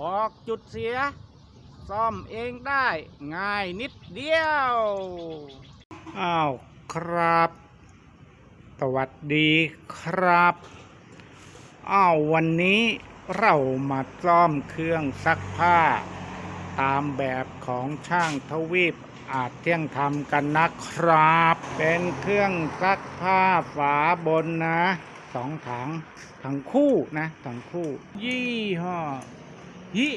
บอกจุดเสีย ซ่อมเองได้ง่ายนิดเดียว อ้าวครับ สวัสดีครับ อ้าววันนี้เรามาซ่อมเครื่องซักผ้า ตามแบบของช่างทวีปอาจเที่ยงทำกันนะครับ เป็นเครื่องซักผ้าฝาบนนะสองถัง ถังคู่นะถังคู่ ยี่ห้อ ฮิ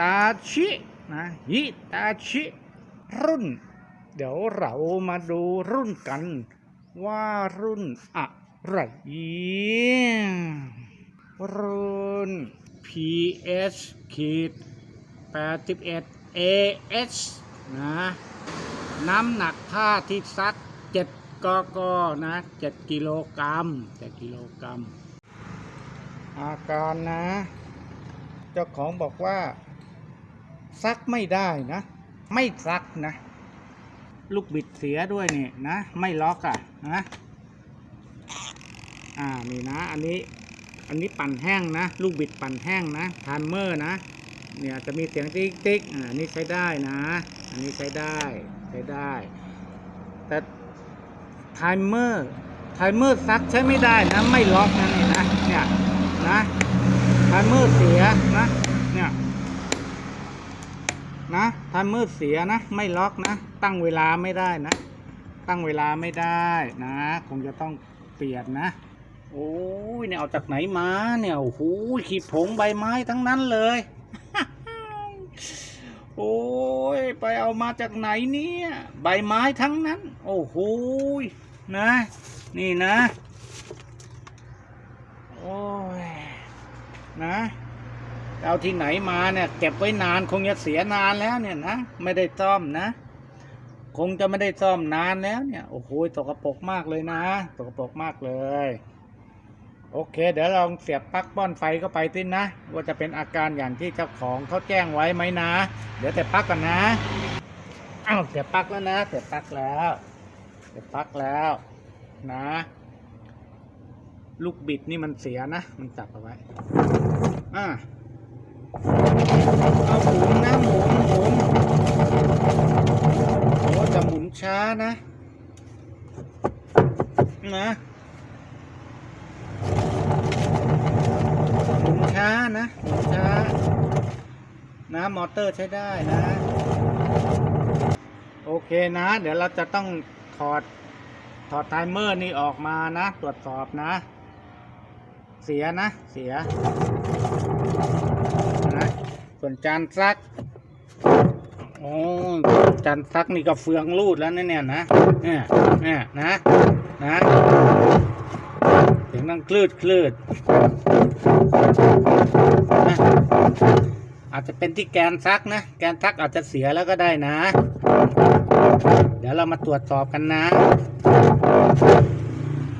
ตาชินะฮิตาชิรุ่น เดี๋ยวเรามาดูรุ่นกัน ว่ารุ่นอะไรรุ่น PS ขีด81 AS นะน้ำหนักผ้าที่ซัก7กกนะ7กิโลกรัม7กิโลกรัมอาการนะ เจ้าของบอกว่า ซักไม่ได้นะ ไม่ซักนะ ลูกบิดเสียด้วยเนี่ยนะ ไม่ล็อกอะนะอ่านี่นะ อันนี้อันนี้ปั่นแห้งนะ ลูกบิดปั่นแห้งนะทานเมอร์นะ เนี่ยจะมีเสียงติ๊กติ๊กอ่านนี้ใช้ได้นะ อันนี้ใช้ได้ใช้ได้ แต่ไทเมอร์ไทเมอร์ซักใช้ไม่ได้นะ ไม่ล็อกนะนี่นะเนี่ยนะ มอร์เสียนะ เนี่ย นะไทเมอร์เสียนะ ไม่ล็อกนะ ตั้งเวลาไม่ได้นะ ตั้งเวลาไม่ได้นะ คงจะต้องเปลี่ยนนะ โอ้ยเนี่ยเอาจากไหนมาเนี่ย โอ้โหขีดผงใบไม้ทั้งนั้นเลย โอ้ย ไปเอามาจากไหนเนี่ย ใบไม้ทั้งนั้น โอ้โหนะ นี่นะ โอ้ย นะเอาที่ไหนมาเนี่ยเก็บไว้นานคงจะเสียนานแล้วเนี่ยนะไม่ได้ซ่อมนะ คงจะไม่ได้ซ่อมนานแล้วเนี่ยโอ้โหตกปรกมากเลยนะตกปรกมากเลย โอเค เดี๋ยวลองเสียบปลั๊กป้อนไฟเข้าไปสินะ ว่าจะเป็นอาการอย่างที่เจ้าของเขาแจ้งไว้ไหมนะ เดี๋ยวแต่ปลั๊กก่อนนะอ้าวเสียบปลั๊กแล้วนะ เสียบปลั๊กแล้ว เสียบปลั๊กแล้วนะ ลูกบิดนี่มันเสียนะ มันจับเอาไว้ อ่าเอาหมุนนะหมุนหมุนโอ้จะหมุนช้านะ นะหมุนช้านะหมุนช้า นะมอเตอร์ใช้ได้นะ โอเคนะ เดี๋ยวเราจะต้องถอดถอดไทเมอร์นี่ออกมานะ ตรวจสอบนะ เสียนะ เสียนะส่วนจานซักโอ้จานซักนี่ก็เฟืองรูดแล้วนะเนี่ยนะเนี่ยเนี่ยนะนะเสียงดังคลืดคลืดนะอาจจะเป็นที่แกนซักนะ แกนซักอาจจะเสียแล้วก็ได้นะ เดี๋ยวเรามาตรวจสอบกันนะ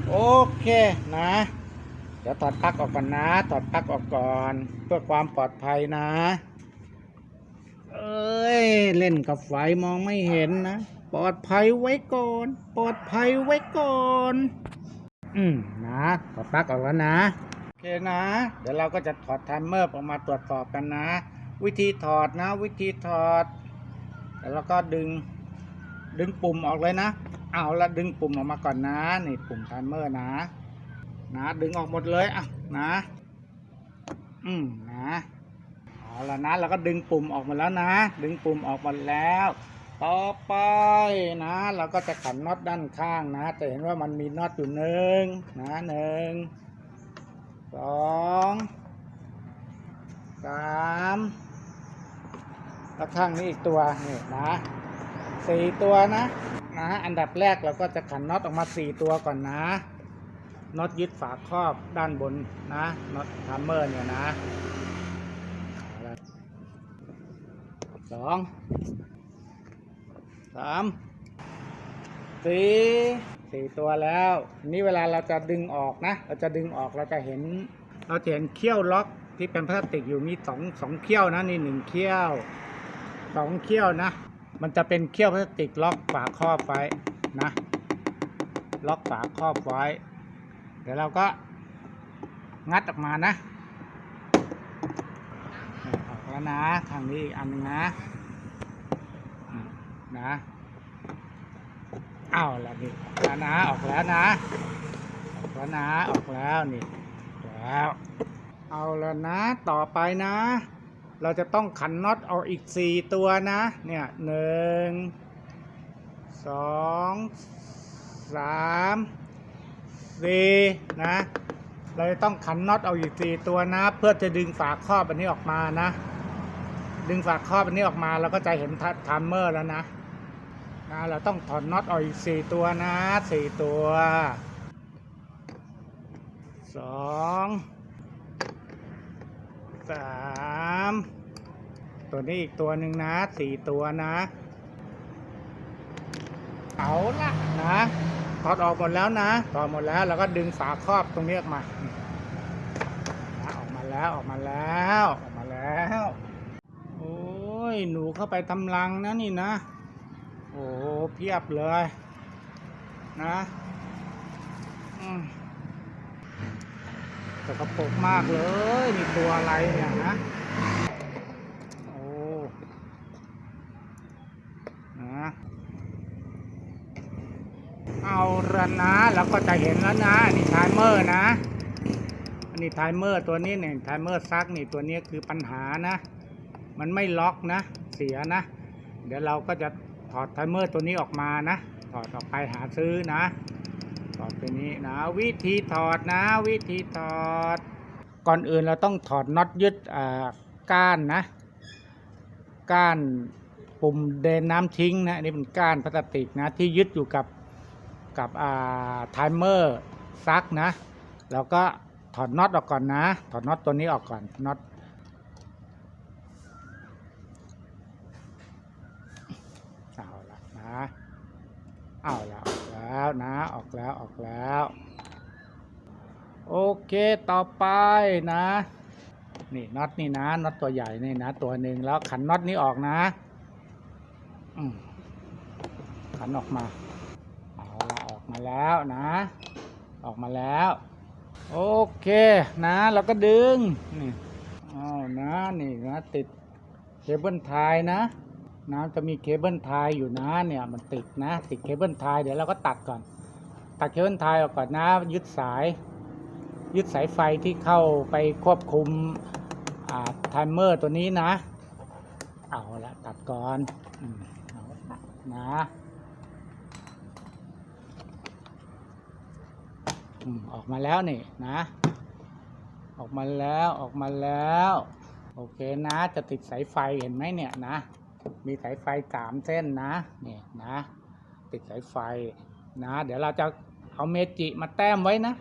โอเคนะ เดี๋ยวถอดปลั๊กออกก่อนนะ ถอดปลั๊กออกก่อน เพื่อความปลอดภัยนะ เอ้ย เล่นกับไฟมองไม่เห็นนะ ปลอดภัยไว้ก่อน ปลอดภัยไว้ก่อน อืมนะ ถอดปลั๊กออกแล้วนะ โอเคนะ เดี๋ยวเราก็จะถอดไทม์เมอร์ออกมาตรวจสอบกันนะ วิธีถอดนะ วิธีถอด แล้วเราก็ดึง ดึงปุ่มออกเลยนะ เอาละดึงปุ่มออกมาก่อนนะ นี่ปุ่มไทม์เมอร์นะ นะดึงออกหมดเลยอะนะ อืมนะเอาละนะเราก็ดึงปุ่มออกมาแล้วนะ ดึงปุ่มออกมดแล้ว ต่อไปนะ เราก็จะขันน็อตด้านข้างนะจะเห็นว่ามันมีน็อตอยู่หนึ่งนะหนึ่งสองสามแล้วข้างนี้อีกตัวนี่นะสี่ตัวนะนะ อันดับแรกเราก็จะขันน็อตออกมาสี่ตัวก่อนนะ น็อตยึดฝาครอบด้านบนนะน็อตทัมเมอร์เนี่ยนะสองสามสี่สี่ตัวแล้ว นี้เวลาเราจะดึงออกนะ เราจะดึงออกเราจะเห็น เราจะเห็นเขี้ยวล็อกที่เป็นพลาสติกอยู่มีสองสองเขี้ยวนะนี่หนึ่งเขี้ยวสองเขี้ยวนะ มันจะเป็นเขี้ยวพลาสติกล็อกฝาครอบไว้นะ ล็อกฝาครอบไว้ ดี๋ยวเราก็งัดออกมานะออกแล้วนะทางนี้อีกอันหนึงนะนะเอาละนี่แล้วนะออกแล้วนะออกแล้วนะออกแล้วนี่แล้วเอาและนะต่อไปนะ เราจะต้องขันน็อตเอาอีกสี่ตัวนะ เนี่ยหนึ่งสองสาม สี่นะเราจะต้องขันน็อตเอาอีกสี่ตัวนะ เพื่อจะดึงฝาครอบอันนี้ออกมานะ ดึงฝาครอบอันนี้ออกมาเราก็จะเห็นทัมเมอร์แล้วนะนะเราต้องถอดน็อตออกอีกสี่ตัวนะสี่ตัวสองสามตัวนี้อีกตัวหนึ่งนะสี่ตัวนะ เอาละนะ อดออกหมดแล้วนะถอดหมดแล้วเราก็ดึงฝาครอบตรงนี้ออกมาออกมาแล้วออกมาแล้วออกมาแล้ว โอ้ยหนูเข้าไปทำรังนะนี่นะ โอ้โหเพียบเลยนะอืมสกปกมากเลยนี่ตัวอะไรเนี่ยนะ โอ้นะ เอาละนะเราก็จะเห็นแล้วนะนี่ไทม์เมอร์นะอันนี้ไทม์เมอร์ตัวนี้เนี่ยไทม์เมอร์ซักนี่ตัวนี้คือปัญหานะ มันไม่ล็อกนะ เสียนะ เดี๋ยวเราก็จะถอดไทม์เมอร์ตัวนี้ออกมานะ ถอดออกไปหาซื้อนะถอดตัวนี้นะ วิธีถอดนะ วิธีถอด ก่อนอื่นเราต้องถอดน็อตยึดอ่าก้านนะ ก้านปุ่มเดนน้ำทิ้งนะอันนี้เป็นก้านพลาสติกนะที่ยึดอยู่กับ กับอ่าไทม์เมอร์ซักนะเราก็ถอดน็อตออกก่อนนะ ถอดน็อตตัวนี้ออกก่อนน็อตเอาละนะเอาละออกแล้วนะออกแล้วออกแล้ว โอเคต่อไปนะนี่น็อตนี่นะน็อตตัวใหญ่นี่นะ ตัวหนึ่งแล้วขันน็อตนี้ออกนะขันออกมา มาแล้วนะ ออกมาแล้ว โอเคนะเราก็ดึงนี่เอานะนี่นะติดเคเบิลไทยนะนะจะมีเคเบิลไทยอยู่นะเนี่ยมันติดนะ ติดเคเบิลไทยเดี๋ยวเราก็ตัดก่อน ตัดเคเบิลไทยออกก่อนนะ ยึดสาย ยึดสายไฟที่เข้าไปควบคุมไทม์เมอร์ตัวนี้นะ เอาละตัดก่อนอนะ ออกมาแล้วนี่นะ ออกมาแล้วออกมาแล้ว โอเคนะ จะติดสายไฟเห็นไหมเนี่ยนะ มีสายไฟสามเส้นนะเนี่ยนะ ติดสายไฟนะ เดี๋ยวเราจะเอาเมจิมาแต้มไว้นะ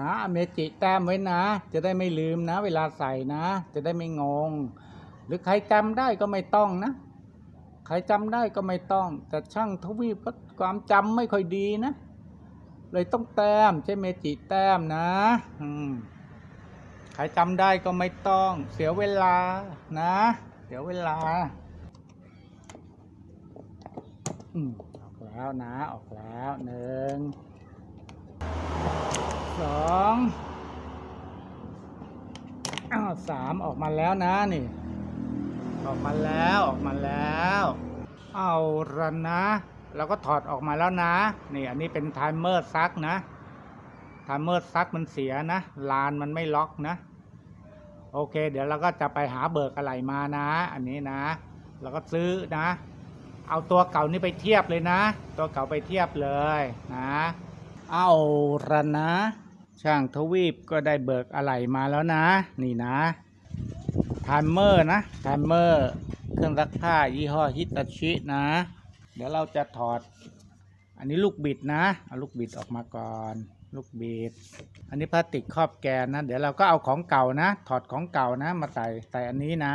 นะเมจิแต้มไว้นะ จะได้ไม่ลืมนะ เวลาใส่นะ จะได้ไม่งง หรือใครจำได้ก็ไม่ต้องนะใครจำได้ก็ไม่ต้อง แต่ช่างทวีปความจำไม่ค่อยดีนะ เลยต้องแต้มใช้เมจิแต้มนะ อืมใครจำได้ก็ไม่ต้อง เสียเวลานะ เสียเวลา อืมออกแล้วนะ ออกแล้วหนึ่งสองอ้าวสามออกมาแล้วนะนี่ ออกมาแล้วออกมาแล้ว เอาละนะ เราก็ถอดออกมาแล้วนะ นี่อันนี้เป็นไทม์เมอร์ซักนะไทม์เมอร์ซักมันเสียนะ ลานมันไม่ล็อกนะ โอเค เดี๋ยวเราก็จะไปหาเบิกอะไรมานะ อันนี้นะ เราก็ซื้อนะ เอาตัวเก่านี่ไปเทียบเลยนะ ตัวเก่าไปเทียบเลยนะ เอาละนะ ช่างทวีปก็ได้เบิกอะไรมาแล้วนะ นี่นะไทม์เมอร์นะไทม์เมอร์เครื่องซักผ้ายี่ห้อฮิตาชินะ เดี๋ยวเราจะถอด อันนี้ลูกบิดนะ เอาลูกบิดออกมาก่อน ลูกบิด อันนี้พลาสติกครอบแกนนะ เดี๋ยวเราก็เอาของเก่านะ ถอดของเก่านะ มาใส่ใส่อันนี้นะ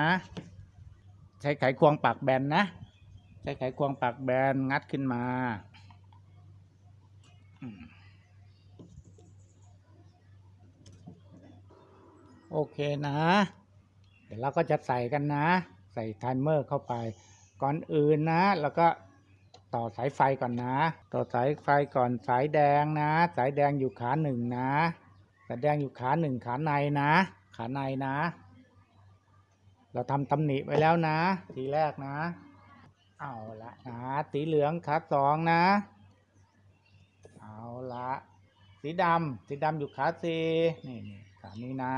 ใช้ไขควงปากแบนนะ ใช้ไขควงปากแบนงัดขึ้นมาโอเคนะ เดี๋ยวเราก็จะใส่กันนะ ใส่ไทม์เมอร์เข้าไป ก่อนอื่นนะ แล้วก็ ต่อสายไฟก่อนนะ ต่อสายไฟก่อนสายแดงนะ สายแดงอยู่ขาหนึ่งนะสายแดงอยู่ขาหนึ่งขาในนะ ขาในนะ เราทำตำหนิไว้แล้วนะ ทีแรกนะ เอาละนะสีเหลืองขาสองนะ เอาละสีดำสีดำอยู่ขาสี่นี่นี่ขานี้นะ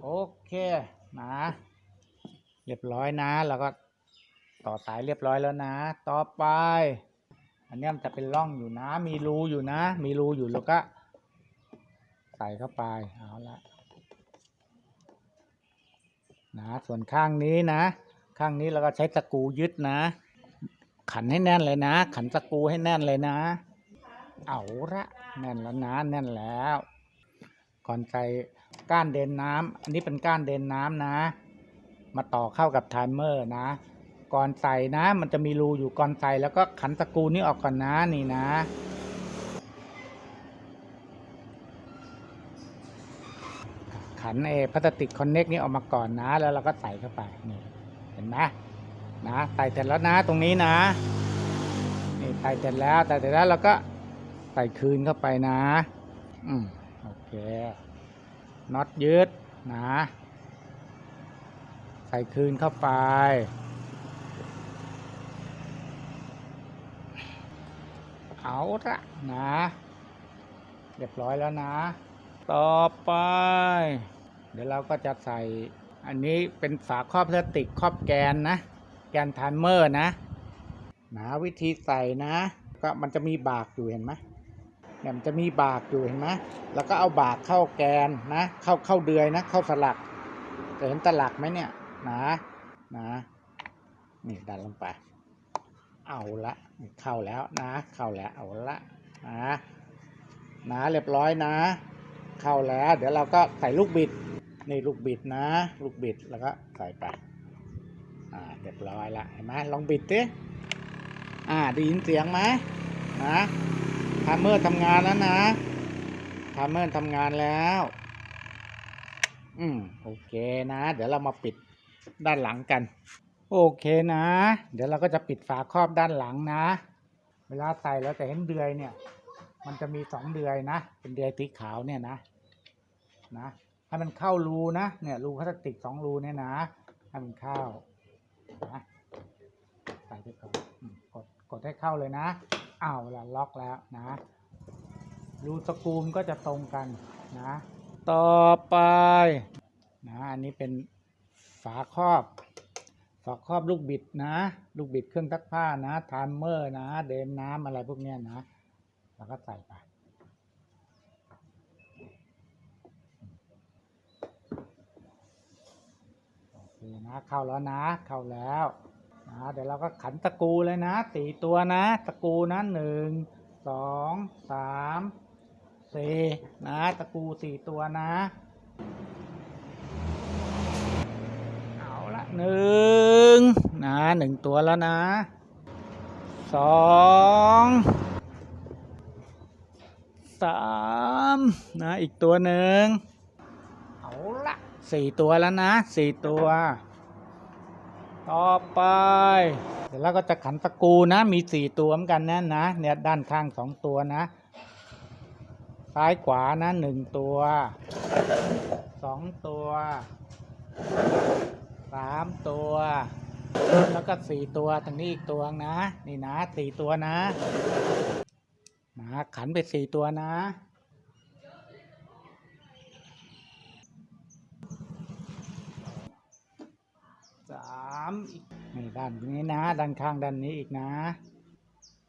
โอเคนะ เรียบร้อยนะ แล้วก็ ต่อสายเรียบร้อยแล้วนะ ต่อไป อันนี้มันจะเป็นร่องอยู่นะ มีรูอยู่นะ มีรูอยู่แล้วก็ ใส่เข้าไป เอาละนะ ส่วนข้างนี้นะ ข้างนี้เราก็ใช้ตะกูยึดนะ ขันให้แน่นเลยนะ ขันตะกูให้แน่นเลยนะ เอาละแน่นแล้วนะ แน่นแล้ว ก่อนใส่ก้านเดินน้ำอันนี้เป็นก้านเดินน้ำนะ มาต่อเข้ากับไทม์เมอร์นะ ก่อนใส่นะ มันจะมีรูอยู่ก่อนใส่แล้วก็ขันตะกรูนี้ออกก่อนนะนี่นะ ขันเอพลาสติกคอนเน็กนี้ออกมาก่อนนะ แล้วเราก็ใส่เข้าไปนี่เห็นไหมนะใส่เสร็จแล้วนะตรงนี้นะนี่ใส่เสร็จแล้วใส่เสร็จแล้วเราก็ใส่คืนเข้าไปนะ อืมโอเคน็อตยึดนะ ใส่คืนเข้าไป เอาละนะ เรียบร้อยแล้วนะ ต่อไป เดี๋ยวเราก็จะใส่ อันนี้เป็นฝาครอบพลาสติกครอบแกนนะ แกนทม์เมอร์นะนะวิธีใส่นะ ก็มันจะมีบากอยู่เห็นไหมเนี่ยมันจะมีบากอยู่เห็นไหมแล้วก็เอาบากเข้าแกนนะ เข้าเข้าเดือยนะ เข้าสลักจะเห็นตลักไหมเนี่ยนะนะนี่ดันลงไป เอาละเข้าแล้วนะ เข้าแล้วเอาละนะนะเรียบร้อยนะ เข้าแล้ว เดี๋ยวเราก็ใส่ลูกบิดนี่ลูกบิดนะ ลูกบิดแล้วก็ใส่ไปอ่าเรียบร้อยละเห็นไหมลองบิดดิอ่าได้ยินเสียงไหมนะทามเมอร์ทำงานแล้วนะทามเมอร์ทำงานแล้วอืมโอเคนะ เดี๋ยวเรามาปิดด้านหลังกัน โอเคนะ เดี๋ยวเราก็จะปิดฝาครอบด้านหลังนะ เวลาใส่แล้วจะเห็นเดือยเนี่ย มันจะมีสองเดือยนะ เป็นเดือยสีขาวเนี่ยนะนะให้มันเข้ารูนะเนี่ยรูพลาสติกสองรูเนี่ยนะให้มันเข้านะใส่ไปก่อนกดกดให้เข้าเลยนะอ้าวละล็อกแล้วนะรูสกรูมก็จะตรงกันนะ ต่อไปนะอันนี้เป็นฝาครอบ ฝาครอบลูกบิดนะ ลูกบิดเครื่องซักผ้านะไทม์เมอร์นะ เดนน้ำอะไรพวกเนี้ยนะแล้วก็ใส่ไปโอเคนะเข้าแล้วนะ เข้าแล้วนะเดี๋ยวเราก็ขันตะกูเลยนะสี่ตัวนะ ตะกูนะหนึ่งสองสามสี่นะตะกูสี่ตัวนะ เอาละหนึ่ง หนึ่งตัวแล้วนะสองสามนะ อีกตัวหนึ่งเอาละสี่ตัวแล้วนะสี่ตัว ต่อไป เดี๋ยวเราก็จะขันตะกูนะ มีสี่ตัวเหมือนกันนะนะ เนี่ยด้านข้างสองตัวนะ ซ้ายขวานะหนึ่งตัวสองตัวสามตัว แล้วก็สี่ตัวตรงนี้อีกตัวนะ นี่นะสี่ตัวนะนะขันไปสี่ตัวนะ สามอีกนี่ด้านนี้นะ ด้านข้างด้านนี้อีกนะ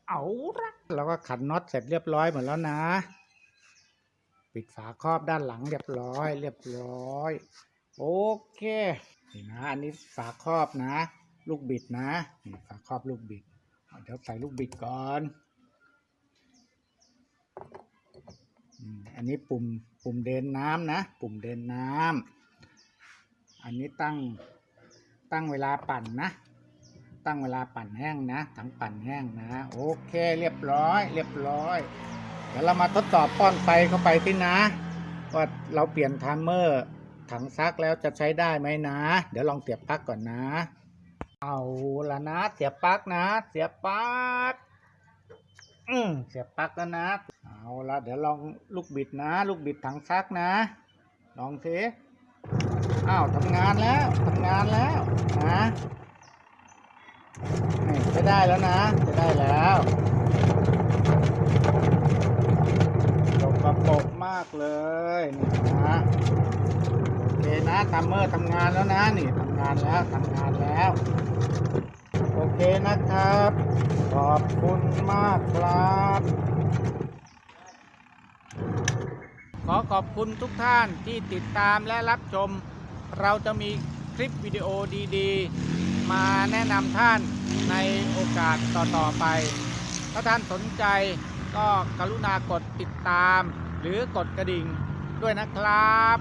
เอาละเราก็ขันน็อตเสร็จเรียบร้อยหมดแล้วนะ ปิดฝาครอบด้านหลังเรียบร้อย เรียบร้อย โอเคนี่นะอันนี้ฝาครอบนะ ลูกบิดนะฝาครอบลูกบิดเดี๋ยวใส่ลูกบิดก่อนอันนี้ปุ่มปุ่มเดินน้ำนะ ปุ่มเดินน้ำอันนี้ตั้งตั้งเวลาปั่นนะ ตั้งเวลาปั่นแห้งนะถังปั่นแห้งนะ โอเคเรียบร้อย เรียบร้อย เดี๋ยวเรามาทดสอบป้อนไฟเข้าไปที่นะ ว่าเราเปลี่ยนไทม์เมอร์ถังซักแล้วจะใช้ได้ไหมนะ เดี๋ยวลองเสียบปลั๊กก่อนนะ เอาละนะ เสียบปลั๊กนะ เสียบปลั๊กอืมเสียบปลั๊กแล้วนะ เอาละเดี๋ยวลองลูกบิดนะ ลูกบิดถังซักนะ ลองสิอ้าวทำงานแล้วทำงานแล้วนะนี่จะได้แล้วนะ จะได้แล้วตกกระปรกมากเลยนี่นะ นะทัมเมอร์ทำงานแล้วนะนี่ทำงานแล้วทำงานแล้ว โอเคนะครับ ขอบคุณมากครับ ขอขอบคุณทุกท่านที่ติดตามและรับชม เราจะมีคลิปวิดีโอดีๆ มาแนะนำท่านในโอกาสต่อๆไป ถ้าท่านสนใจก็กรุณากดติดตาม หรือกดกระดิ่งด้วยนะครับ